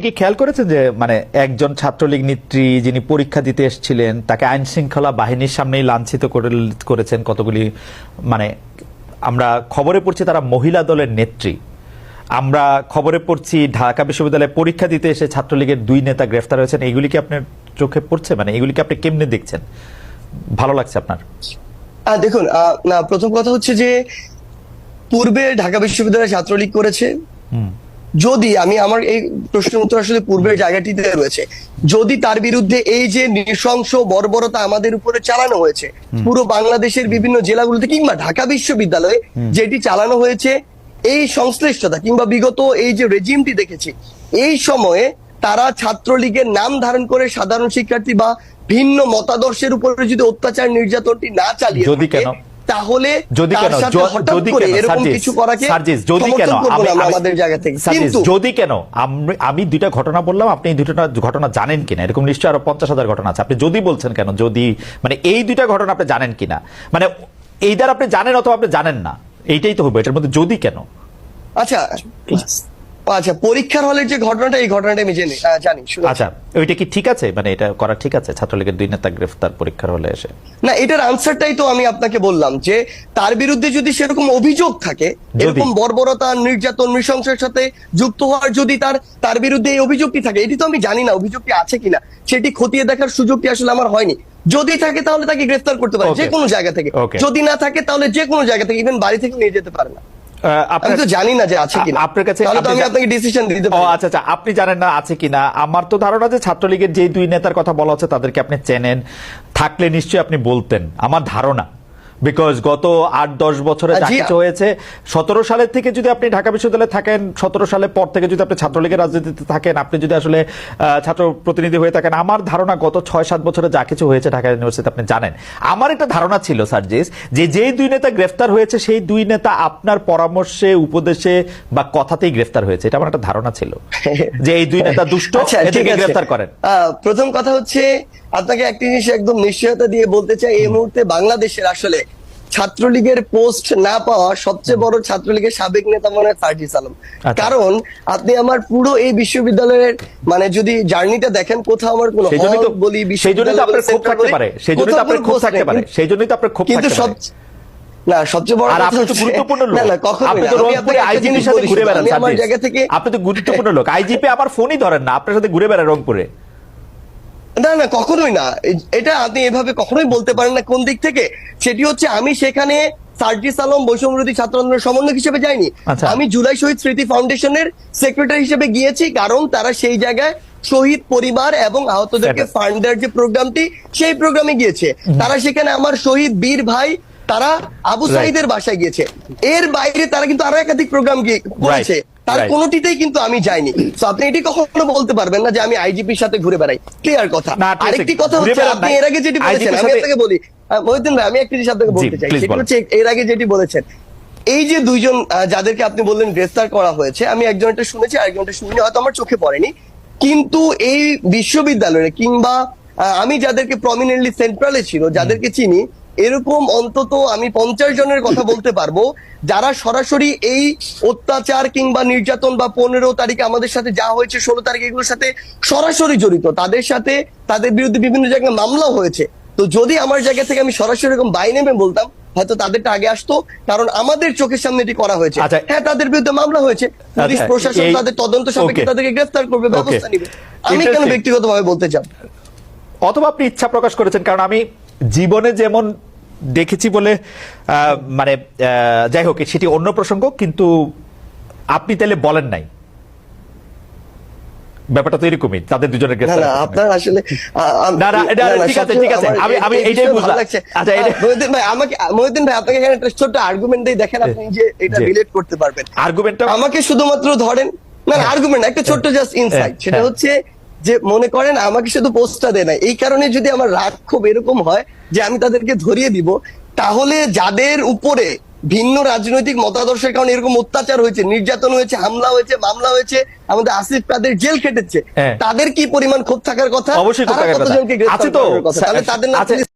কি খেয়াল করেছেন যে মানে একজন ছাত্রলীগ নেত্রী যিনি পরীক্ষা দিতে এসেছিলেন তাকে আইন শৃঙ্খলা বাহিনীর সামনেই লাঞ্ছিত করে- করেছেন কতগুলি মানে আমরা খবরে পড়ছি তারা মহিলা দলের নেত্রী। আমরা খবরে পড়ছি ঢাকা বিশ্ববিদ্যালয়ে পরীক্ষা দিতে এসে ছাত্রলীগের দুই নেতা গ্রেফতার হয়েছেন। এগুলি কি আপনার চোখে পড়ছে? মানে এগুলিকে আপনি কেমনে দেখছেন? ভালো লাগছে আপনার? দেখুন না প্রথম কথা হচ্ছে যে পূর্বে ঢাকা বিশ্ববিদ্যালয়ে ছাত্রলীগ করেছে। যদি আমি আমার এই প্রশ্নের উত্তর আসলে পূর্বের জায়গাটিতে রয়েছে যদি তার বিরুদ্ধে এই যে নৃশংস বর্বরতা আমাদের উপরে চালানো হয়েছে পুরো বাংলাদেশের বিভিন্ন জেলাগুলোতে কিংবা ঢাকা বিশ্ববিদ্যালয়ে যেটি চালানো হয়েছে এই সংশ্লিষ্টতা কিংবা বিগত এই যে রেজিমটি দেখেছি এই সময়ে তারা ছাত্রলীগের নাম ধারণ করে সাধারণ শিক্ষার্থী বা ভিন্ন মতাদর্শের উপরে যদি অত্যাচার নির্যাতনটি না চালিয়ে যদি কেন? তাহলে যদি কেন? যদি কেন? এরকম কিছু করাকে যদি কেন? আমাদের জায়গা থেকে। সার্জিস, যদি কেন? আমি- আমি দুইটা ঘটনা বললাম আপনি এই দুটো ঘটনা জানেন কিনা? এরকম নিশ্চয়ই আরও পঞ্চাশ হাজার ঘটনা আছে। আপনি যদি বলছেন কেন? যদি মানে এই দুইটা ঘটনা আপনি জানেন কিনা? মানে এই দ্বারা আপনি জানেন অথবা আপনি জানেন না? এইটাই তো হবে এটার মধ্যে যদি কেন? আচ্ছা আচ্ছা পরীক্ষার হলের যে ঘটনাটা এই ঘটনাটা আমি জেনে জানি আচ্ছা ওইটা কি ঠিক আছে? মানে এটা করা ঠিক আছে? ছাত্রলীগের দুই নেতা গ্রেফতার পরীক্ষার হলে এসে? না এটার আনসারটাই তো আমি আপনাকে বললাম যে তার বিরুদ্ধে যদি সেরকম অভিযোগ থাকে এরকম বর্বরতা নির্যাতন নৃশংসের সাথে যুক্ত হওয়ার যদি তার তার বিরুদ্ধে এই অভিযোগটি থাকে এটি তো আমি জানি না অভিযোগটি আছে কিনা সেটি খতিয়ে দেখার সুযোগটি আসলে আমার হয়নি। যদি থাকে তাহলে তাকে গ্রেফতার করতে পারে. যে কোনো জায়গা থেকে। যদি না থাকে তাহলে যে কোনো জায়গা থেকে ইভেন বাড়ি থেকে নিয়ে যেতে পারে না। আমি তো জানি না যে আছে কিনা। আপনার কাছে আমি আপনাকে ডিসিশন দিতে ও আচ্ছা আচ্ছা আপনি জানেন না আছে কিনা। আমার তো ধারণা যে ছাত্রলীগের যে দুই নেতার কথা বলা হচ্ছে তাদেরকে আপনি চেনেন। থাকলে নিশ্চয়ই আপনি বলতেন। আমার ধারণা। বিকজ গত আট দশ বছরে যা কিছু হয়েছে। সতেরো সালের থেকে যদি আপনি ঢাকা বিশ্ববিদ্যালয়ে থাকেন সতেরো সালের পর থেকে যদি আপনি ছাত্রলীগের রাজনীতিতে থাকেন আপনি যদি আসলে ছাত্র প্রতিনিধি হয়ে থাকেন আমার ধারণা গত ছয় সাত বছরে যা কিছু হয়েছে ঢাকা ইউনিভার্সিটিতে আপনি জানেন। আমার একটা ধারণা ছিল সার্জিস যে যেই দুই নেতা গ্রেফতার হয়েছে সেই দুই নেতা আপনার পরামর্শে উপদেশে বা কথাতেই গ্রেফতার হয়েছে। এটা আমার একটা ধারণা ছিল। যে এই দুই নেতা দুষ্ট আচ্ছা, ঠিক এদেরকে আছে। গ্রেফতার করেন। প্রথম কথা হচ্ছে আপনাকে একটি জিনিস একদম নিশ্চয়তা দিয়ে বলতে চাই এই মুহূর্তে বাংলাদেশের আসলে ছাত্রলীগের পোস্ট না পাওয়া সবচেয়ে বড় ছাত্রলীগের সাবেক নেতা মনে হয় ফার্জিস আলম আচ্ছা। কারণ আপনি আমার পুরো এই বিশ্ববিদ্যালয়ের মানে যদি জার্নিটা দেখেন কোথাও আমার কোনো বলি সেই জন্যই তো আপনার ক্ষোভ থাকতে পারে। সেই জন্যই তো আপনার ক্ষোভ থাকতে পারে। সেই জন্যই তো আপনার ক্ষোভ কিন্তু সব না সবচেয়ে বড় আর আপনি তো গুরুত্বপূর্ণ লোক। আপনি তো রংপুরে আইজিপির সাথে ঘুরে বেড়ান আমার জায়গা থেকে আপনি তো গুরুত্বপূর্ণ লোক। আইজিপি আমার ফোনই ধরেন না আপনার সাথে ঘুরে বেড়ায় রংপুরে। না না কখনোই না। এটা আপনি এভাবে কখনোই বলতে পারেন না কোন দিক থেকে। সেটি হচ্ছে আমি সেখানে সার্জিস আলম বৈষম্যবিরোধী ছাত্র আন্দোলনের সমন্বয়ক হিসেবে যাইনি। আচ্ছা। আমি জুলাই শহীদ স্মৃতি ফাউন্ডেশনের সেক্রেটারি হিসেবে গিয়েছি কারণ তারা সেই জায়গায় শহীদ পরিবার এবং আহতদেরকে। ফান্ড দেওয়ার যে প্রোগ্রামটি সেই প্রোগ্রামে গিয়েছে। তারা সেখানে আমার শহীদ বীর ভাই তারা আবু. সাইদের বাসায় গিয়েছে। এর বাইরে তারা কিন্তু আরও একাধিক প্রোগ্রাম করেছে। তার. কোনোটিতেই কিন্তু আমি যাইনি তো আপনি এটি কখনো বলতে পারবেন না যে আমি আইজিপির সাথে ঘুরে বেড়াই ক্লিয়ার কথা। আরেকটি কথা হচ্ছে আপনি এর আগে যেটি বলেছেন আমি আপনাকে বলি মহিউদ্দিন ভাই আমি একটা জিনিস আপনাকে বলতে চাই সেটি। হচ্ছে এর আগে যেটি বলেছেন এই যে দুইজন যাদেরকে আপনি বললেন গ্রেফতার করা হয়েছে আমি একজনটা শুনেছি আরেকজনটা শুনিনি হয়তো আমার চোখে পড়েনি কিন্তু এই বিশ্ববিদ্যালয়ে কিংবা আমি যাদেরকে প্রমিনেন্টলি সেন্ট্রালে ছিল যাদেরকে চিনি এরকম অন্তত আমি পঞ্চাশ জনের কথা বলতে পারব যারা সরাসরি এই অত্যাচার কিংবা নির্যাতন বা পনেরো তারিখে আমাদের সাথে যা হয়েছে ষোলো তারিখ এগুলোর সাথে সরাসরি জড়িত তাদের সাথে তাদের বিরুদ্ধে বিভিন্ন জায়গায় মামলাও হয়েছে তো যদি আমার জায়গা থেকে আমি সরাসরি এরকম বাই নেমে বলতাম হয়তো তাদেরটা আগে আসতো কারণ আমাদের চোখের সামনে এটি করা হয়েছে আচ্ছা। হ্যাঁ তাদের বিরুদ্ধে মামলা হয়েছে পুলিশ আচ্ছা, প্রশাসন তাদের তদন্ত সাপেক্ষে তাদেরকে গ্রেফতার করবে ব্যবস্থা. নিবে আমি কেন. ব্যক্তিগতভাবে বলতে চাই অথবা আপনি ইচ্ছা প্রকাশ করেছেন কারণ আমি জীবনে যেমন দেখেছি বলে মানে যাই হোক সেটি অন্য প্রসঙ্গ কিন্তু আপনি তাহলে বলেন নাই ব্যাপারটা তো এরকমই তাদের দুজনের গ্রেফতার না আপনার আসলে না, না, ঠিক আছে, ঠিক আছে। আমি- এই- আমি এইটাই বুঝলাম। আচ্ছা, এটা- মহিউদ্দিন ভাই আমাকে মহিউদ্দিন ভাই আপনাকে এখানে একটা আর্গুমেন্ট দিয়ে দেখেন আপনি যে এটা রিলেট করতে পারবেন আর্গুমেন্টটা আমাকে শুধুমাত্র ধরেন না না আর্গুমেন্ট একটা ছোট্ট জাস্ট ইনসাইট হ্যাঁ, সেটা হ্যাঁ। হচ্ছে যে মনে করেন আমাকে শুধু পোস্টটা দেয় না এই কারণে যদি আমার রাগ খুব এরকম হয় যে আমি তাদেরকে ধরিয়ে দিব তাহলে যাদের উপরে ভিন্ন রাজনৈতিক মতাদর্শের কারণে এরকম অত্যাচার হয়েছে নির্যাতন হয়েছে হামলা হয়েছে মামলা হয়েছে আমাদের আসিফ তাদের জেল কেটেছে হ্যাঁ। তাদের কি পরিমাণ ক্ষোভ থাকার কথা? অবশ্যই তো, তাহলে তাদের।